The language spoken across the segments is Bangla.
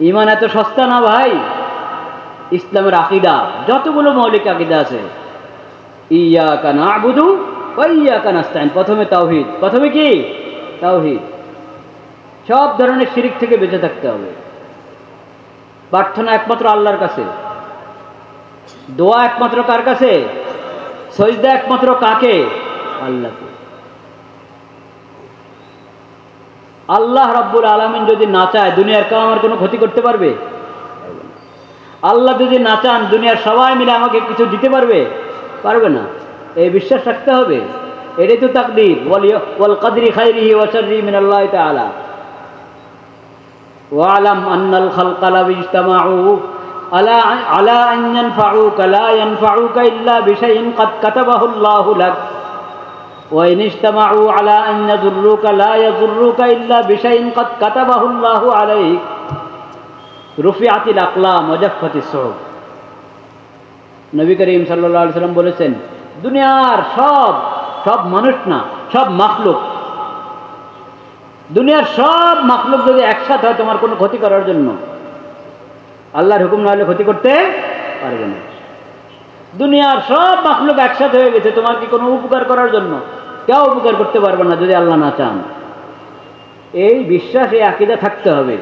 ইমান এত সস্তা না ভাই? ইসলামের আকিদা, যতগুলো মৌলিক আকিদা আছে। ইয়া কানা আবুদু ইয়া কানাস্তাইন প্রথমে তাওহিদ। প্রথমে কি? তাওহিদ। সব ধরনের শিরিক থেকে বেঁচে থাকতে হবে। প্রার্থনা একমাত্র আল্লাহর কাছে। দোয়া একমাত্র কার কাছে? সজদা একমাত্র কাকে? আল্লাহকে আল্লাহ রাব্বুল আলমিন যদি না চায়, দুনিয়ার কেউ আমার কোনো ক্ষতি করতে পারবে? আল্লাহ যদি না চান, দুনিয়ার সবাই মিলে আমাকে কিছু দিতে পারবে? পারবে না। এই বিশ্বাস রাখতে হবে। এটাই তো তাকদির। ওয়াল কাদরি খাইরি ওয়াসারি মিন আল্লাহ তাআলা। ওয়ালাম আন্নাল খালকালা ইজতামাউ আলা আলা আন ইয়ানফাউকা, লা ইয়ানফাউকা ইল্লা বিশাইইন কাদ কাতাবাহু وإن اجتمعوا على أن يضروك لا يضروك إلا بشيء قد كتبه الله عليك رفعت الأقلام وجفت الصحف নবী করিম সাল্লাহ সাল্লাম বলেছেন দুনিয়ার সব সব মানুষ না সব মাখলুক দুনিয়ার সব মাখলুক যদি একসাথে হয় তোমার কোনো ক্ষতি করার জন্য আল্লাহর হুকুম না হলে ক্ষতি করতে পারবে না দুনিয়ার সব মাখলুক একসাথে হয়ে গেছে তোমার কি কোনো উপকার করার জন্য কেউ উপকার করতে পারবে না যদি আল্লাহ না চান। এই বিশ্বাস, এই আকিদা থাকতে হবে।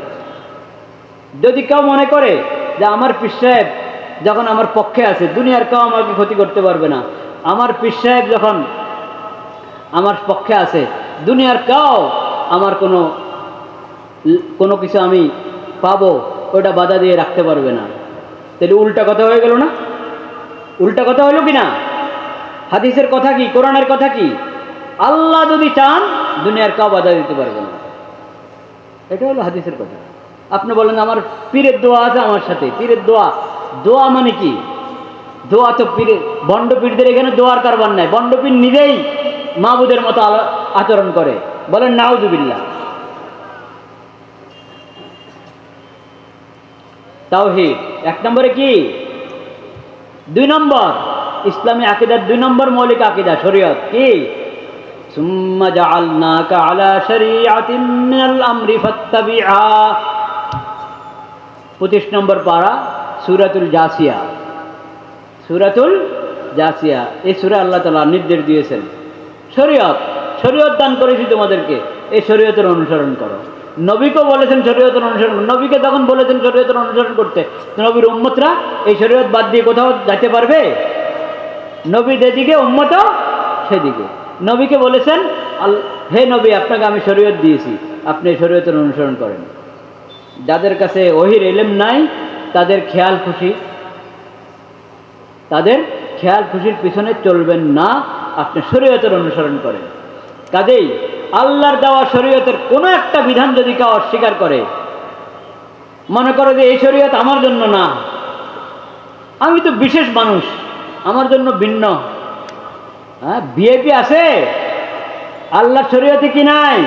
যদি কেউ মনে করে যে আমার পীর সাহেব যখন আমার পক্ষে আছে, দুনিয়ার কেউ আমাকে ক্ষতি করতে পারবে না। আমার পীর সাহেব যখন আমার পক্ষে আছে, দুনিয়ার কেউ আমার কোনো কোনো কিছু আমি পাবো, ওটা বাধা দিয়ে রাখতে পারবে না। তাহলে উল্টা কথা হয়ে গেল না? উল্টা কথা হলো কি না? হাদিসের কথা কি? কোরআনের কথা কি? আল্লাহ যদি চান, দুনিয়ার কাউ বাধা দিতে পারবে না। এটা হলো হাদিসের কথা। আপনি বলেন, আমার পীরের দোয়া আছে আমার সাথে। পীরের দোয়া দোয়া মানে কি? দোয়া তো পীরের, বন্ড পীরদের এখানে দোয়ার কারবার নাই। বন্ডপীর নিজেই মাহবুদের মতো আচরণ করে। বলেন নাউজুবিল্লাহ তাওহিদ, এক নম্বরে কি? দুই নম্বর, ইসলামী আকিদার দুই নম্বর মৌলিক আকিদা, শরীয়ত। কি? ثم جعلناك على شريعة من الأمر فاتبعها পঁচিশ নম্বর পারা সুরাতুল জাসিয়া সুরাতুল জাসিয়া এই সুরা আল্লাহ তালা নির্দেশ দিয়েছেন শরীয়ত শরীয়ত দান করেছি তোমাদেরকে এই শরীয়তের অনুসরণ করো নবীকেও বলেছেন শরীয়তের অনুসরণ করো। নবীকে তখন বলেছেন শরীয়তের অনুসরণ করতে নবীর উম্মতরা এই শরীয়ত বাদ দিয়ে কোথাও যেতে পারবে নবী যেদিকে উম্মত সেদিকে নবীকে বলেছেন হে নবী, আপনাকে আমি শরীয়ত দিয়েছি। আপনি শরীয়তের অনুসরণ করেন। যাদের কাছে ওহির এলেম নাই, তাদের খেয়াল খুশি। তাদের খেয়াল খুশির পিছনে চলবেন না, আপনি শরীয়তের অনুসরণ করেন। কাজেই আল্লাহর দেওয়া শরীয়তের কোনো একটা বিধান যদি কেউ অস্বীকার করে, মনে করো যে এই শরীয়ত আমার জন্য না। আমি তো বিশেষ মানুষ, আমার জন্য ভিন্ন। হ্যাঁ ভিআইপি আছে? আল্লাহ শরীয়তে কি নাই?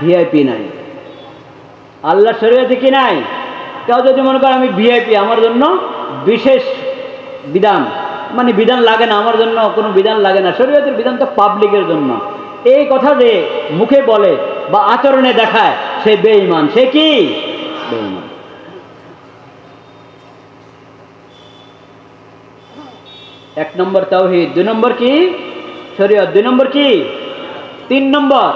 ভিআইপি নাই। আল্লাহ শরীয়তে কি নাই? কেউ যদি মনে করে আমি ভিআইপি আমার জন্য বিশেষ বিধান। মানে বিধান লাগে না, আমার জন্য কোনো বিধান লাগে না। শরীয়তের বিধান তো পাবলিকের জন্য। এই কথা যে মুখে বলে বা আচরণে দেখায়, সে বেঈমান। সে কি? বেঈমান। এক নম্বর তাওহিদ। দুই নম্বর কি? শরীয়ত দুই নম্বর কি তিন নম্বর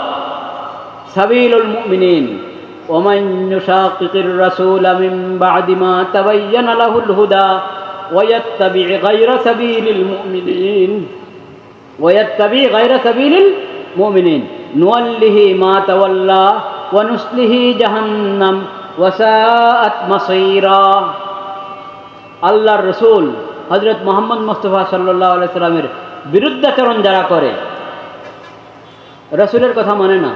সাবিলুল মুমিনিন ومن يشاقق الرسول من بعد ما تبين له الهدى ويتبع غير سبيل المؤمنين ويتبع غير سبيل المؤمنين نوله ما تولى ونسله جهنم وساءت مصيرا আল্লাহর রসুল হজরত মোহাম্মদ মোস্তফা সাল্লাহ সাল্লামের বিরুদ্ধাচরণ যারা করে, রসুলের কথা মানে না,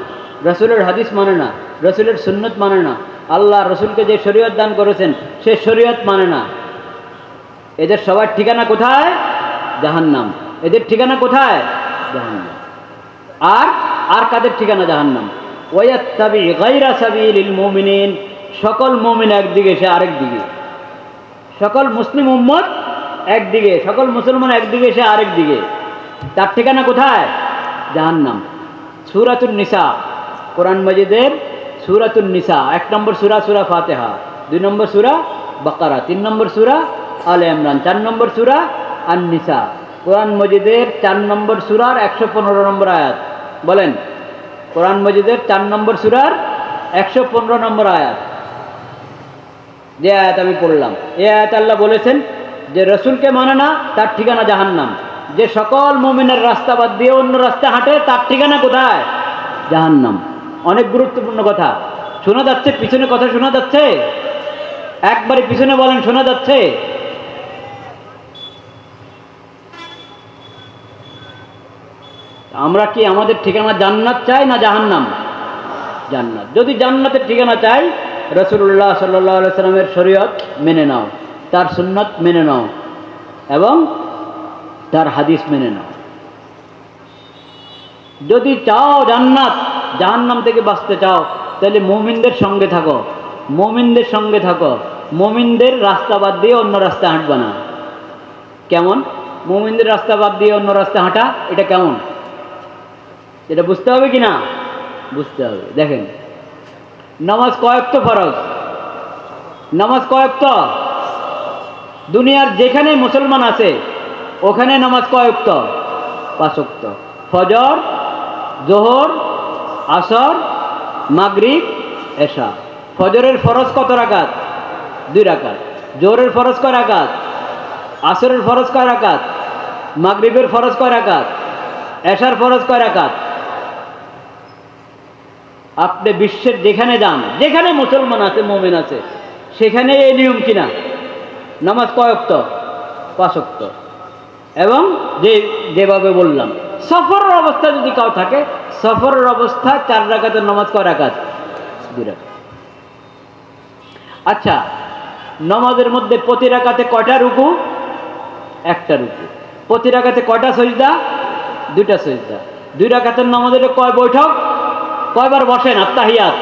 রসুলের হাদিস মানে না, রসুলের সুন্নত মানে না, আল্লাহ রসুলকে যে শরীয়ত দান করেছেন, সে শরীয়ত মানে না। এদের সবার ঠিকানা কোথায়? জাহান্নাম। এদের ঠিকানা কোথায়? জাহান্নাম। আর আর কাদের ঠিকানা জাহান্নাম? ওয়াত্তাবি গাইরা সাবিলিল মুমিনিন। সকল মুমিন একদিকে, সে আরেক দিকে। সকল মুসলিম উম্মত একদিকে, সকল মুসলমান একদিকে, সে আরেক দিকে। তার ঠিকানা কোথায়? জাহান্নাম। সুরাতুল নিসা। কোরআন মজিদের সুরাতুল নিসা। এক নম্বর সুরা সুরা ফাতেহা, দুই নম্বর সুরা বাকারা, তিন নম্বর সুরা আলে ইমরান, চার নম্বর সুরা আন নিসা কোরআন মজিদের চার নম্বর সুরার একশো পনেরো নম্বর আয়াত। বলেন, কোরআন মজিদের চার নম্বর সুরার একশো পনেরো নম্বর আয়াত। যে আয়াত আমি পড়লাম। এ আয়াত আল্লাহ বলেছেন যে, রসুলকে মানে না, তার ঠিকানা জাহান্নাম। যে সকল মুমিনের রাস্তা বাদ দিয়ে অন্য রাস্তা হাঁটে, তার ঠিকানা কোথায়? জাহান্নাম। অনেক গুরুত্বপূর্ণ কথা। শোনা যাচ্ছে, পিছনে কথা শোনা যাচ্ছে? একবারে পিছনে বলেন, শোনা যাচ্ছে? আমরা কি আমাদের ঠিকানা জান্নাত চাই না জাহান্নাম? জান্নাত। যদি জান্নাতের ঠিকানা চাই রসুল্লাহ সাল্লাহ সাল্লামের শরীয়ত মেনে নাও, তার সুন্নত মেনে নাও। এবং তার হাদিস মেনে নাও। যদি চাও জান্নাত, জাহান্নাম থেকে বাঁচতে চাও, তাহলে মুমিনদের সঙ্গে থাকো। মুমিনদের সঙ্গে থাকো। মুমিনদের রাস্তা বাদ দিয়ে অন্য রাস্তা হাঁটবা না। কেমন? মুমিনদের রাস্তা বাদ দিয়ে অন্য রাস্তা হাঁটা, এটা কেমন? এটা বুঝতে হবে কি না? বুঝতে হবে। দেখেন, নামাজ কয়েক তো ফরজ? নামাজ কয়েক তো দুনিয়ার যেখানে মুসলমান আছে ওখানে নামাজ কয়েক পাঁচক্ত ফজর, জোহর, আসর, মাগরিব, এশা। ফজরের ফরজ কত রাকাত? দুই রাকাত। জোহরের ফরজ কয় রাকাত? আসরের ফরজ কয় রাকাত? মাগরিবের ফরজ কয় রাকাত? এশার ফরজ কয় রাকাত? আপনি বিশ্বের যেখানে যান, যেখানে মুসলমান আছে, মোমেন আছে, সেখানে এই নিয়ম কিনা? নামাজ কয়ক্ত পাঁচক্ত এবং যে, যেভাবে বললাম, সফরের অবস্থা যদি কাউ থাকে, সফরের অবস্থা চার রাকাতের নামাজ কয় রাকাত? আচ্ছা নমাজের মধ্যে প্রতি রাকাতে কয়টা রুকু? একটা রুকু। প্রতি রাকাতে কয়টা সজদা? দুইটা সজদা। দুই রাকাতের নামাজের কয় বৈঠক? কয়বার বসেন? আত্মাহিয়াত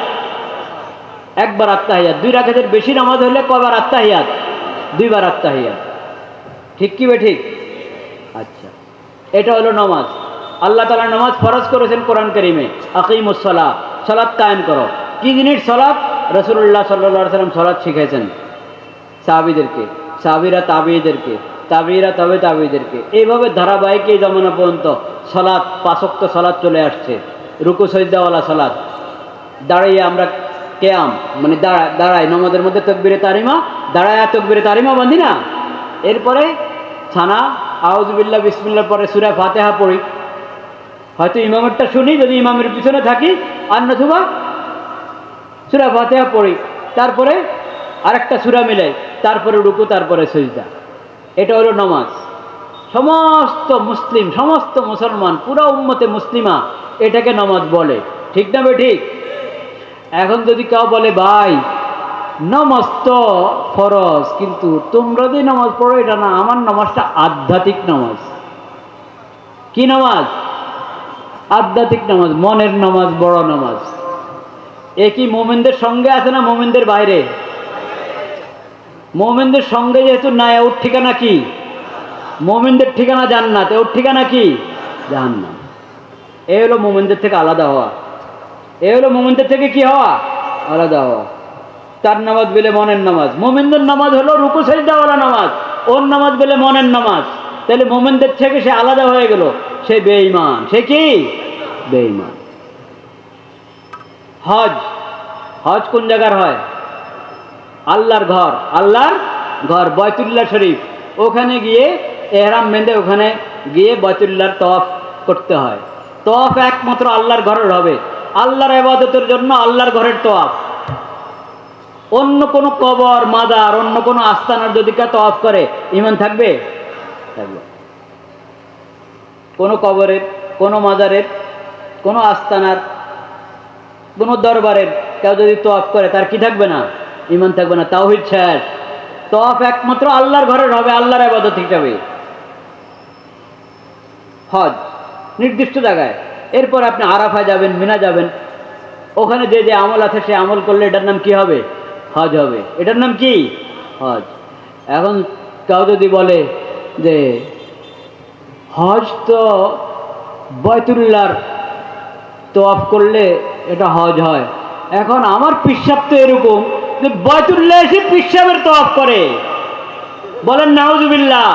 একবার আত্মাহিয়াত দুই রাকাতের বেশি নামাজ হলে কয়বার আত্মাহিয়াত দুইবার আত্মাহিয়াত ঠিক কি বে ঠিক? এটা হলো নামাজ। আল্লাহ তালা নামাজ ফরজ করেছেন কোরআন করিমে। আকিমুসলা সলাৎ কায়েম করো। কি জিনিস সলাৎ রসুল্লাহ সাল্লা সাল্লাম সলাদ শিখেছেন সাহাবিদেরকে, সাহাবিরা তাবিদেরকে তাবিরা তবে তাবিদেরকে এইভাবে ধারাবাহিক এই জমানা পর্যন্ত সলাৎ পাশক্ত সলাৎ চলে আসছে। রুকু সৈদাওয়ালা সলাৎ দাঁড়িয়ে আমরা কেয়াম মানে দাঁড়া, দাঁড়াই, নমাজের মধ্যে তকবিরে তারিমা, দাঁড়ায় তকবিরে তারিমা বাঁধি না এরপরে ছানা আউজবিল্লা বিসমিল্লার পরে সুরা ফাতেহা পড়ি। হয়তো ইমামেরটা শুনি, যদি ইমামের পিছনে থাকি, আর নতুবা সুরা ফাতেহা পড়ি। তারপরে আরেকটা সুরা মিলাই, তারপরে রুকু, তারপরে সজদা। এটা হলো নমাজ। সমস্ত মুসলিম, সমস্ত মুসলমান, পুরো উম্মতে মুসলিমা এটাকে নামাজ বলে। ঠিক না বে ঠিক? এখন যদি কেউ বলে, ভাই নামাজ তো ফরজ, কিন্তু তোমরা যে নামাজ পড়ো, এটা না, আমার নামাজটা আধ্যাত্মিক নামাজ। কি নামাজ? আধ্যাত্মিক নামাজ, মনের নামাজ, বড় নামাজ। এ কি মোমেনদের সঙ্গে আছে না মোমেনদের বাইরে? মোমেনদের সঙ্গে যেহেতু নাই ওর ঠিকানা কি? মোমেনদের ঠিকানা জান্নাত ওর ঠিকানা কি? জাহান্নাম। এ হলো মোমেনদের থেকে আলাদা হওয়া। এ হলো মোমেনদের থেকে কি হওয়া? আলাদা হওয়া। তার নামাজ বেলে মনের নামাজ। মোমেনদের নামাজ হলো রুকু সেজদাওয়ালা নামাজ। ওর নামাজ বেলে মনের নামাজ। তাহলে মোমেনদের থেকে সে আলাদা হয়ে গেল। সে বেঈমান। সে কি? বেঈমান। হজ। হজ কোন জায়গার হয়? আল্লাহর ঘর। আল্লাহর ঘর, বয়তুল্লাহ শরীফ। ওখানে গিয়ে এহরাম বেঁধে ওখানে গিয়ে বয়তুল্লাহর তফ করতে হয়। তফ একমাত্র আল্লাহর ঘরের হবে। আল্লাহর আবাদতের জন্য আল্লাহর ঘরের তফ অন্য কোনো কবর, মাদার, অন্য কোনো আস্তানার যদি কেউ তফ করে ইমান থাকবে? থাকবে। কোনো কবরের, কোনো মাজারের কোনো আস্তানার, কোনো দরবারের কেউ যদি তফ করে, তার কি থাকবে না? ইমান থাকবে না। তাওহিদ শেষ। তফ একমাত্র আল্লাহর ঘরের হবে, আল্লাহর আবাদত হিসাবে। হজ, নির্দিষ্ট জায়গায়। এরপর আপনি আরাফা যাবেন মিনা যাবেন। ওখানে যে যে আমল আছে, সে আমল করলে এটার নাম কি হবে? হজ হবে। এটার নাম কি? হজ। এখন কেউ যদি বলে যে হজ তো বয়তুল্লার তোয়াফ করলে এটা হজ হয়। এখন আমার পিসাব তো এরকম বয়তুল্লাহ এসে পিসাবের তফ করে। বলেন, নাউজুবিল্লাহ।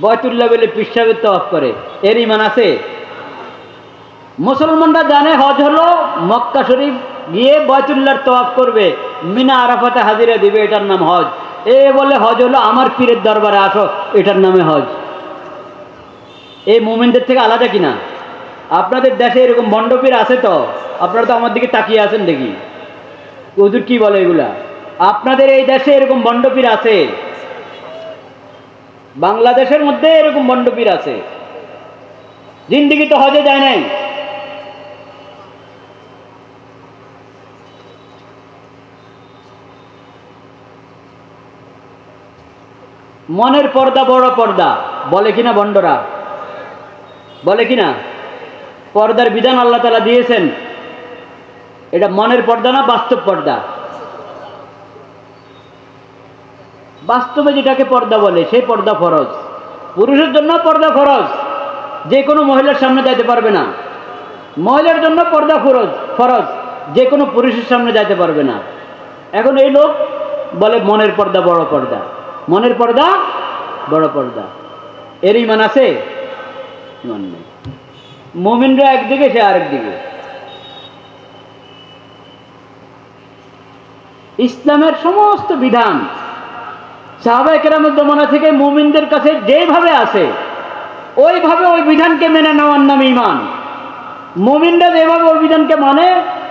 বয়তুল্লাহ বলে পিসাবের তফ করে। এর ইমান আছে? মুসলমানরা জানে হজ হলো মক্কা শরীফ গিয়ে বয়তুল্লাহর তওয়াফ করবে, মিনা আরাফাতে হাজিরা দিবে, এটার নাম হজ। এ বলে হজ হলো আমার পীরের দরবারে আসো, এটার নামে হজ। এই মোমেন্টের থেকে আলাদা কিনা? আপনাদের দেশে এরকম মণ্ডপীর আছে তো? আপনারা তো আমার দিকে তাকিয়ে আছেন দেখি। হুজুর কি বলে এগুলা? আপনাদের এই দেশে এরকম মণ্ডপীর আছে? বাংলাদেশের মধ্যে এরকম মণ্ডপীর আছে। জিন্দিগি তো হজে যায় নাই। মনের পর্দা, বড় পর্দা। বলে কিনা বন্ডরা বলে কিনা? পর্দার বিধান আল্লাহ তালা দিয়েছেন। এটা মনের পর্দা না বাস্তব পর্দা? বাস্তবে যেটাকে পর্দা বলে, সেই পর্দা ফরজ। পুরুষের জন্য পর্দা ফরজ। যে কোনো মহিলার সামনে যাইতে পারবে না। মহিলার জন্য পর্দা ফরজ ফরজ। যে কোনো পুরুষের সামনে যাইতে পারবে না। এখন এই লোক বলে মনের পর্দা, বড় পর্দা। মনের পর্দা, বড় পর্দা। এর ইমান আছে? ইমান নেই। মোমিনরা একদিকে, সে আরেকদিকে ইসলামের সমস্ত বিধান কেরামের জমানা থেকে মুমিনদের কাছে যেভাবে আছে, ওইভাবে ওই বিধানকে মেনে নেওয়ার নাম ইমান। মুমিনরা যেভাবে ওই বিধানকে মানে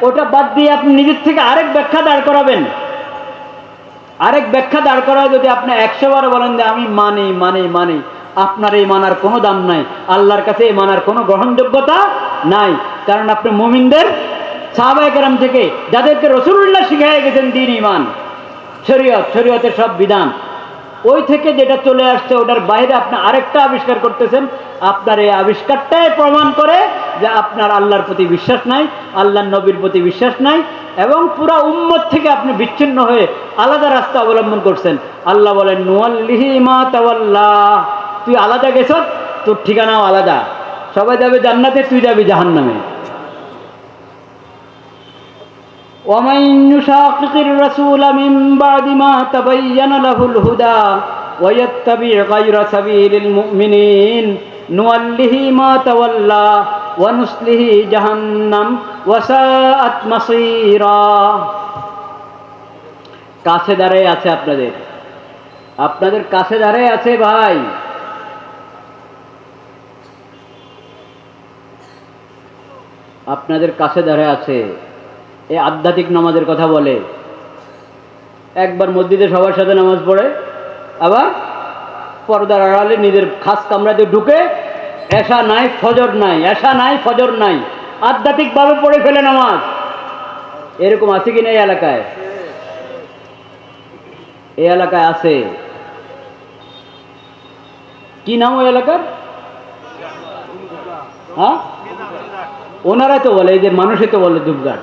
ওটা বাদ দিয়ে আপনি নিজের থেকে আরেক ব্যাখ্যা দাঁড় করাবেন। আরেক ব্যাখ্যা দাঁড় করা যদি আপনি একশো বার বলেন যে আমি মানি মানি মানি। আপনার এই মানার কোনো দাম নাই। আল্লাহর কাছে এই মানার কোনো গ্রহণযোগ্যতা নাই। কারণ আপনি মোমিনদের সাহাবাহাম থেকে, যাদেরকে রসুল্লাহ শিখাই গেছেন দিন ইমান শরীয়ত, শরীয়তের সব বিধান ওই থেকে যেটা চলে আসছে, ওটার বাইরে আপনি আরেকটা আবিষ্কার করতেছেন। আপনার এই আবিষ্কারটাই প্রমাণ করে যে আপনার আল্লাহর প্রতি বিশ্বাস নাই, আল্লাহর নবীর প্রতি বিশ্বাস নাই, এবং পুরা উম্মত থেকে আপনি বিচ্ছিন্ন হয়ে আলাদা রাস্তা অবলম্বন করছেন। আল্লাহ বলেন, নুয়াল্লিহি মা তাওয়াল্লাহ তুই আলাদা গেছ তোর ঠিকানাও আলাদা। সবাই যাবে জান্নাতে, তুই যাবি জাহান্নামে। ومن يشاقق الرسول من بعد ما تبين له الهدى ويتبع غير سبيل المؤمنين نوله ما تولى ونسله جهنم وساءت مصيرا কাছে দাঁড়ায় আছে আপনাদের আপনাদের কাছে দাঁড়ায় আছে ভাই আপনাদের কাছে দাঁড়ায় আছে এই আধ্যাত্মিক নামাজের কথা বলে। একবার মসজিদে সবার সাথে নামাজ পড়ে, আবার পর্দার আড়ালে নিজের খাস কামরাতে ঢুকে এসা নাই, ফজর নাই এসা নাই, ফজর নাই আধ্যাত্মিকভাবে পড়ে ফেলে নামাজ। এরকম আছে কি না এই এলাকায়? এই এলাকায় আছে। কি নাম ওই এলাকার? হ্যাঁ? ওনারা তো বলে, এই যে মানুষে তো বলে দুবঘাট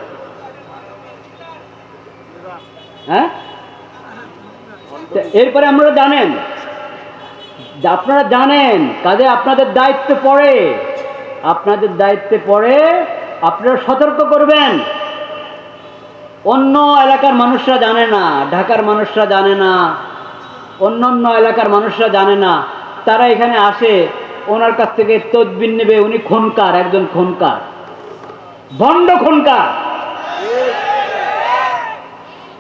হ্যাঁ? এরপরে আপনারা জানেন। আপনারা জানেন কাজে আপনাদের দায়িত্ব পড়ে। আপনাদের দায়িত্বে পড়ে আপনারা সতর্ক করবেন। অন্য এলাকার মানুষরা জানে না, ঢাকার মানুষরা জানে না অন্য অন্য এলাকার মানুষরা জানে না। তারা এখানে আসে, ওনার কাছ থেকে তদবির নেবে। উনি খনকার, একজন খনকার। ভণ্ড খনকার।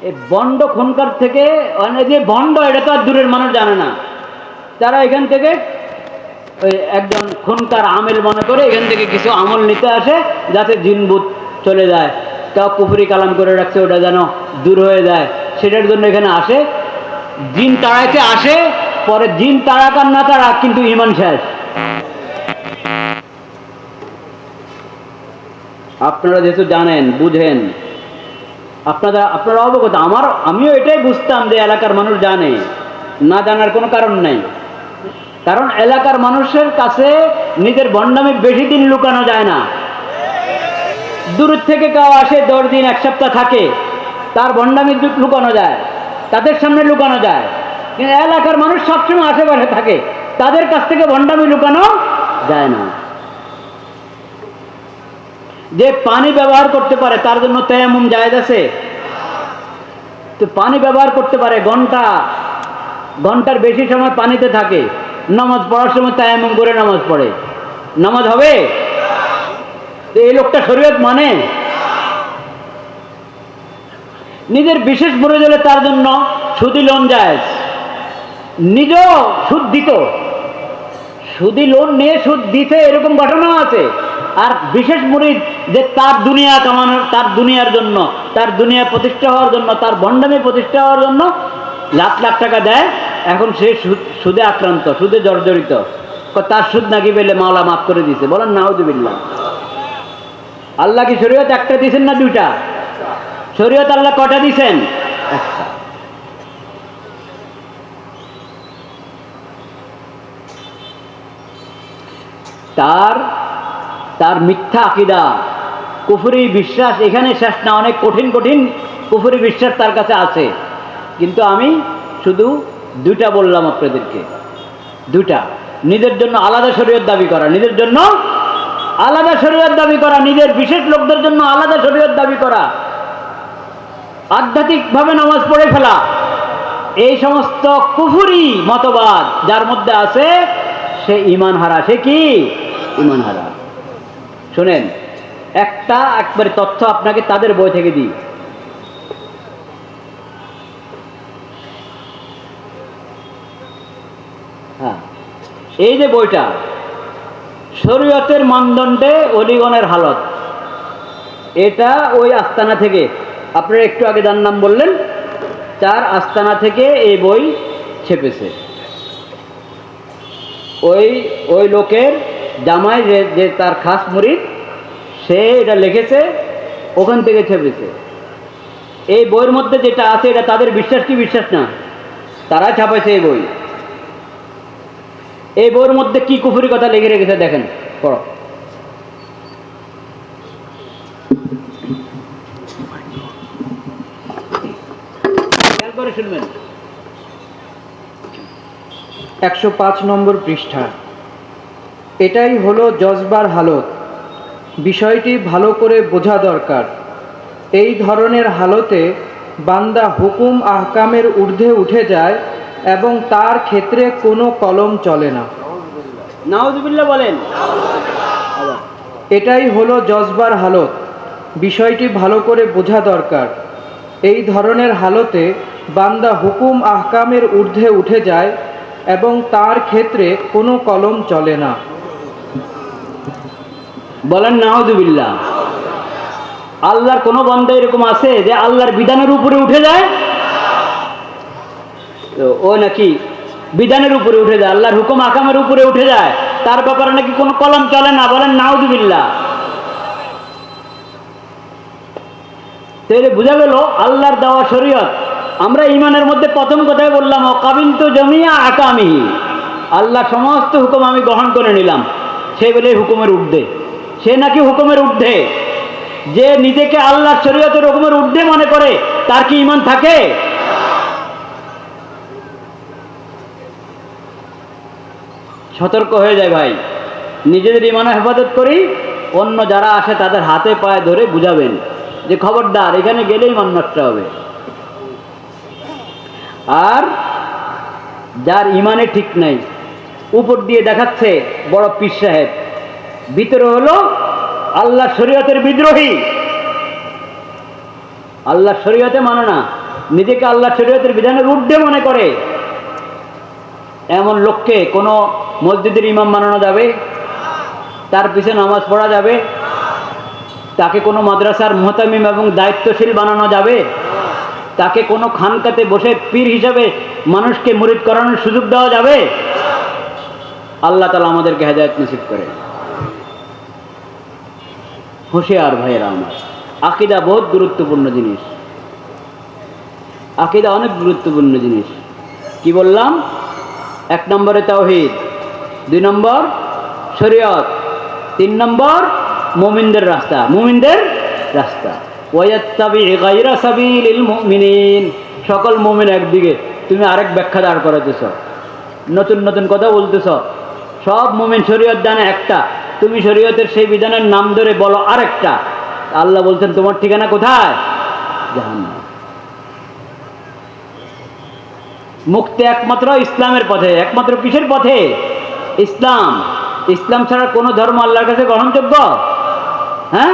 এই বন্ড খনকার থেকে মানে যে বন্ড, এটা তো আর দূরের মানুষ জানে না। তারা এখান থেকে ওই একজন খুনকার আমেল মনে করে এখান থেকে কিছু আমল নিতে আসে, যাতে জিনবুত চলে যায়। কেউ কুফরি কালাম করে রাখছে, ওটা যেন দূর হয়ে যায়। সেটার জন্য এখানে আসে। জিন তাড়াইতে আসে, পরে জিন তাড়াকার না তারা কিন্তু ইমান শেষ। আপনারা যেহেতু জানেন, বুঝেন আপনারা আপনারা অবগত, আমার, আমিও এটাই বুঝতাম যে এলাকার মানুষ জানে, না জানার কোনো কারণ নেই। কারণ এলাকার মানুষের কাছে নিজের ভণ্ডামি বেশি দিন লুকানো যায় না। দূর থেকে কেউ আসে, দশ দিন, এক সপ্তাহ থাকে, তার দু- লুকানো যায়, তাদের সামনে লুকানো যায়। কিন্তু এলাকার মানুষ সবসময় আশেপাশে থাকে, তাদের কাছ থেকে ভণ্ডামি লুকানো যায় না। যে পানি ব্যবহার করতে পারে, তার জন্য তেমন জায়দ আছে। তো পানি ব্যবহার করতে পারে, ঘণ্টা, ঘণ্টার বেশি সময় পানিতে থাকে। নামাজ পড়ার সময় এমন করে নামাজ পড়ে। নামাজ হবে? তো এই লোকটা শরীয়ত মানে? নিজের বিশেষ প্রয়োজনে তার জন্য সুদি লোন যায় নিজেও সুদ দিত। সুদি লোন নিয়ে সুদ দিতে এরকম ঘটনা আছে। আর বিশেষ মুরিদ যে তার দুনিয়া কামানোর, তার দুনিয়ার জন্য, তার দুনিয়া প্রতিষ্ঠা হওয়ার জন্য, তার বন্ডামি প্রতিষ্ঠা হওয়ার জন্য লাখ লাখ টাকা দেয়, এখন সে সুদ আক্রান্ত, সুদে জর্জরিত। তার সুদ নাকি পেলে মাওলা মাফ করে দিছে। বলেন, নাউজুবিল্লাহ। আল্লাহ কি শরীয়ত একটা দিয়েছেন না দুইটা? শরীয়ত আল্লাহ কটা দিছেন? তার তার মিথ্যা আকিদা। কুফুরি বিশ্বাস এখানে শেষ না, অনেক কঠিন কঠিন কুফুরি বিশ্বাস তার কাছে আছে। কিন্তু আমি শুধু দুইটা বললাম আপনাদেরকে। দুইটা। নিজের জন্য আলাদা শরীয়ত দাবি করা, নিজের জন্য আলাদা শরীয়ত দাবি করা, নিজের বিশেষ লোকদের জন্য আলাদা শরীয়ত দাবি করা। আধ্যাত্মিকভাবে নামাজ পড়ে ফেলা। এই সমস্ত কুফুরি মতবাদ যার মধ্যে আছে, সে ইমান হারা সে কি? ইমান হারা শোনেন, একটা একবারে তথ্য আপনাকে তাদের বই থেকে দিই। হ্যাঁ এই যে বইটা, শরীয়তের মানদণ্ডে অলিগণের হালত। এটা ওই আস্তানা থেকে, আপনারা একটু আগে যার নাম বললেন, তার আস্তানা থেকে এই বই ছেপেছে। ওই ওই লোকের জামাই যে যে তার খাস মুরিদ সে এটা লিখেছে, ওখান থেকে ছেপেছে। এই বইয়ের মধ্যে যেটা আছে, এটা তাদের বিশ্বাস কি বিশ্বাস না? তারা ছাপাইছে এই বই। এই বইয়ের মধ্যে কি কুফুরি কথা লিখে রেখেছে দেখেন, পড়ো। করে শুনবেন। একশো পাঁচ নম্বর পৃষ্ঠা। এটাই হলো জজবার হালত। বিষয়টি ভালো করে বোঝা দরকার। এই ধরনের হালতে বান্দা হুকুম আহকামের ঊর্ধ্বে উঠে যায় এবং তার ক্ষেত্রে কোনো কলম চলে না। নাউজুবিল্লাহ বলেন। এটাই হলো জজবার হালত। বিষয়টি ভালো করে বোঝা দরকার। এই ধরনের হালতে বান্দা হুকুম আহকামের ঊর্ধ্বে উঠে যায় এবং তার ক্ষেত্রে কোনো কলম চলে না। বলেন, নাউজুবিল্লাহ। আল্লাহর কোনো বন্ধ এরকম আছে যে আল্লাহর বিধানের উপরে উঠে যায়? ও নাকি বিধানের উপরে উঠে যায়, আল্লাহর হুকুম আকামের উপরে উঠে যায়। তার ব্যাপারে নাকি কোনো কলম চলে না, বলেন, নাউজুবিল্লাহ। তাহলে বোঝা গেল আল্লাহর দেওয়া শরীয়ত। আমরা ইমানের মধ্যে প্রথম কথাই বললাম ও কাবিন তো জমিয়া আকামি আল্লাহ সমস্ত হুকুম আমি গ্রহণ করে নিলাম। সে বলে হুকুমের ঊর্ধ্বে। সে নাকি হুকুমের ঊর্ধ্বে। যে নিজেকে আল্লাহ শরীয়তের হুকুমের ঊর্ধ্বে মনে করে, তার কি ইমান থাকে? সতর্ক হয়ে যায় ভাই। নিজেদের ইমানে হেফাজত করি, অন্য যারা আসে তাদের হাতে পায়ে ধরে বুঝাবেন। যে খবরদার, এখানে গেলেই মান নষ্ট হবে। আর যার ইমানে ঠিক নাই, উপর দিয়ে দেখাচ্ছে বড় পীর সাহেব। ভিতরে হলো আল্লাহ শরীয়তের বিদ্রোহী। আল্লাহ শরীয়তে মানে না, নিজেকে আল্লাহ শরীয়তের বিধানের ঊর্ধ্বে মনে করে। এমন লোককে কোনো মসজিদের ইমাম বানানো যাবে, তার পিছনে নামাজ পড়া যাবে, তাকে কোনো মাদ্রাসার মোহতামিম এবং দায়িত্বশীল বানানো যাবে, তাকে কোনো খানকাতে বসে পীর হিসাবে মানুষকে মুরিদ করানোর সুযোগ দেওয়া যাবে। আল্লাহ তালা আমাদেরকে হেদায়ত নসিব করে হুঁশিয়ার ভাইয়েরা আমার। আকিদা বহুত গুরুত্বপূর্ণ জিনিস। আকিদা অনেক গুরুত্বপূর্ণ জিনিস। কি বললাম? এক নম্বরে তাওহিদ, দুই নম্বর শরীয়ত, তিন নম্বর মুমিনদের রাস্তা মুমিনদের রাস্তা। ওয়াত্তাবি গায়রা সাবিলিল মুমিনিন। সকল মুমিন একদিকে, তুমি আরেক ব্যাখ্যা দাঁড় করাতেছ নতুন নতুন কথা বলতেছ। সব মুমিন শরীয়ত জানে একটা। তুমি শরীয়তের সেই বিধানের নাম ধরে বলো আরেকটা। আল্লাহ বলছেন, তোমার ঠিকানা কোথায়? মুক্তি একমাত্র ইসলামের পথে, একমাত্র কিসের পথে? ইসলাম। ইসলাম ছাড়া কোনো ধর্ম আল্লাহর কাছে গ্রহণযোগ্য? হ্যাঁ?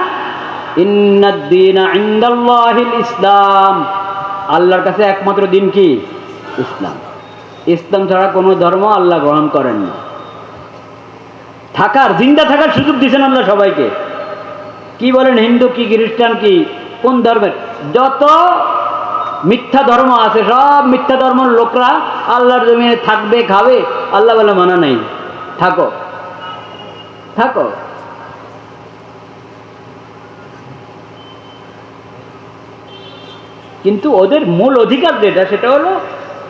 ইসলাম। আল্লাহর কাছে একমাত্র দিন কি? ইসলাম। ইসলাম ছাড়া কোনো ধর্ম আল্লাহ গ্রহণ করেন না থাকার, জিন্দা থাকার সুযোগ দিয়েছেন আল্লাহ সবাইকে। কি বলেন, হিন্দু কি, খ্রিস্টান কি, কোন ধর্মের? যত মিথ্যা ধর্ম আছে, সব মিথ্যা ধর্মের লোকরা আল্লাহর জমিনে থাকবে, খাবে। আল্লাহ বলে, মানা নেই। থাকো। থাকো। কিন্তু ওদের মূল অধিকার যেটা, সেটা হলো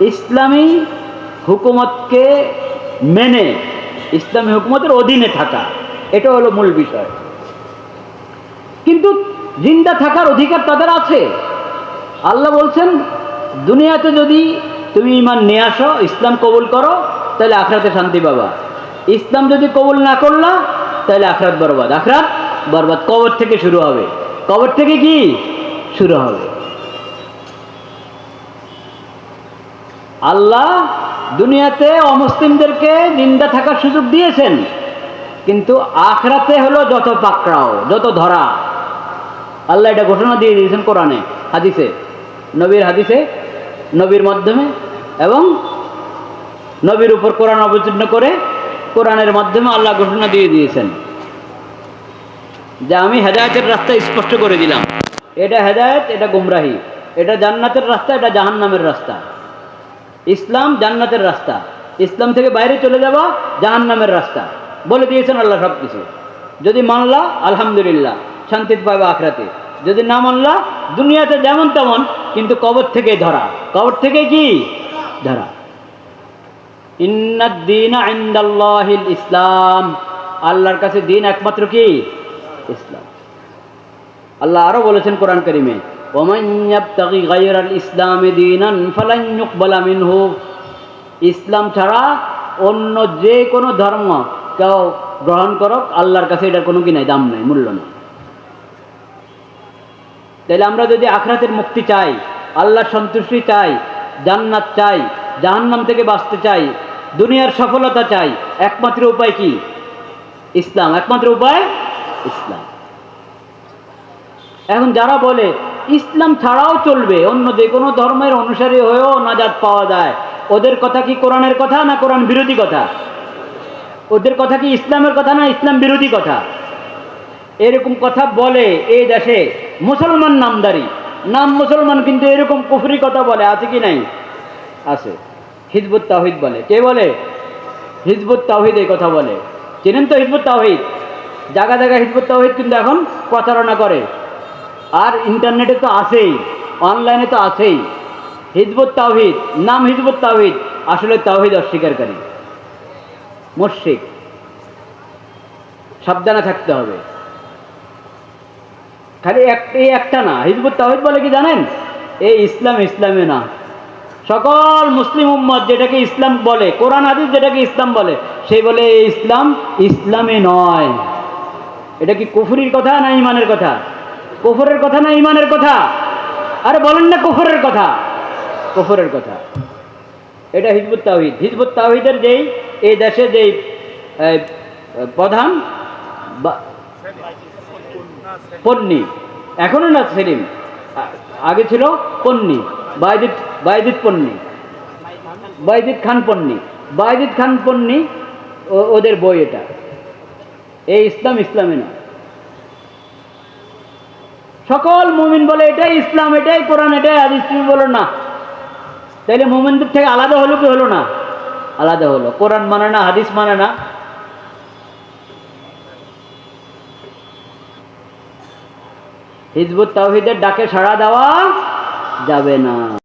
ইসলামী হুকুমতকে মেনে ইসলামী হুকুমতের অধীনে থাকা। এটা হলো মূল বিষয়। কিন্তু জিন্দা থাকার অধিকার তাদের আছে। আল্লাহ বলছেন, দুনিয়াতে যদি তুমি ইমান নিয়ে আসো, ইসলাম কবুল করো, তাহলে আখরাতে শান্তি পাবা। ইসলাম যদি কবুল না করলা, তাহলে আখরাত বরবাদ। আখরাত বরবাদ কবর থেকে শুরু হবে। কবর থেকে কি? শুরু হবে। আল্লাহ দুনিয়াতে অমুসলিমদেরকে নিন্দা থাকার সুযোগ দিয়েছেন। কিন্তু আখরাতে হলো যত পাকড়াও, যত ধরা। আল্লাহ এটা ঘোষণা দিয়ে দিয়েছেন কোরআনে, হাদিসে, নবীর হাদিসে, নবীর মাধ্যমে এবং নবীর উপর কোরআন অবতীর্ণ করে কোরআনের মাধ্যমে আল্লাহ ঘোষণা দিয়ে দিয়েছেন। যে আমি হেদায়তের রাস্তা স্পষ্ট করে দিলাম। এটা হেদায়ত, এটা গুমরাহি। এটা জান্নাতের রাস্তা, এটা জাহান্নামের রাস্তা। ইসলাম জান্নাতের রাস্তা। ইসলাম থেকে বাইরে চলে যাওয়া জাহান্নামের রাস্তা। বলে দিয়েছেন আল্লাহ সব কিছু যদি মানলা, আলহামদুলিল্লাহ শান্তিতে পাবে আখরাতে। যদি না মানলা, দুনিয়াতে যেমন তেমন, কিন্তু কবর থেকে ধরা। কবর থেকে কি? ধরা। ইন্দাল্লাহিল ইসলাম। আল্লাহর কাছে দিন একমাত্র কি? ইসলাম। আল্লাহ আরও বলেছেন কোরআন করিমে ইসলাম ছাড়া অন্য যে কোনো ধর্ম কেউ গ্রহণ করক, আল্লাহর কাছে এটার কোনো কি নাই, দাম নাই, মূল্য নেই। তাহলে আমরা যদি আখরাতের মুক্তি চাই, আল্লাহর সন্তুষ্টি চাই, জান্নাত চাই, জাহান্নাম থেকে বাঁচতে চাই, দুনিয়ার সফলতা চাই, একমাত্র উপায় কি? ইসলাম। একমাত্র উপায় ইসলাম। এখন যারা বলে ইসলাম ছাড়াও চলবে। অন্য যে কোনো ধর্মের অনুসারী হয়েও নাজাদ পাওয়া যায়। ওদের কথা কি কোরআনের কথা না কোরআন বিরোধী কথা? ওদের কথা কি ইসলামের কথা না ইসলাম বিরোধী কথা? এরকম কথা বলে এই দেশে মুসলমান নামদারি। নাম মুসলমান কিন্তু এরকম কুফরি কথা বলে, আছে কি নাই? আছে। হিজবুত তাহিদ বলে। কে বলে? হিজবুত তাহিদ এই কথা বলে। চেনেন তো হিজবুত তাহিদ জায়গা জায়গায় হিজবুত তাহিদ কিন্তু এখন প্রচারণা করে। আর ইন্টারনেটে তো আছেই, অনলাইনে তো আছেই। হিজবুত তাওহিদ, নাম হিজবুত তাওহিদ, আসলে তাওহিদ অস্বীকারী। মুশরিক, সাবধানে থাকতে হবে। খালি এই একটা না, হিজবুত তাওহিদ বলে কি জানেন? এই ইসলাম ইসলামে না। সকল মুসলিম উম্মত যেটাকে ইসলাম বলে, কোরআন হাদিস যেটাকে ইসলাম বলে, সেই বলে ইসলাম ইসলামে নয়। এটা কি কুফুরির কথা না ইমানের কথা? কুফরের কথা না ইমানের কথা? আরে বলেন না কুফরের কথা। কুফরের কথা। এটা হিজবুত তাওহিদ। হিজবুত তাওহিদের যেই, এই দেশে যেই প্রধান পন্নী। এখনও না সেলিম। আগে ছিল পন্নী। বাইদিত বাইদিত পন্নী। বাইদিত খান পন্নী। বাইদিত খান পন্নী ওদের বই এটা। এই ইসলাম ইসলামে না। সকল মুমিন বলে, এটাই ইসলাম, এটাই কোরআন, এটাই হাদিস, তুমি বলো না। তাইলে মুমিনদের থেকে আলাদা হলো কি হলো না? আলাদা হলো। কোরআন মানে না, হাদিস মানে না। হিজবুত তাওহিদের ডাকে সাড়া দেওয়া যাবে না।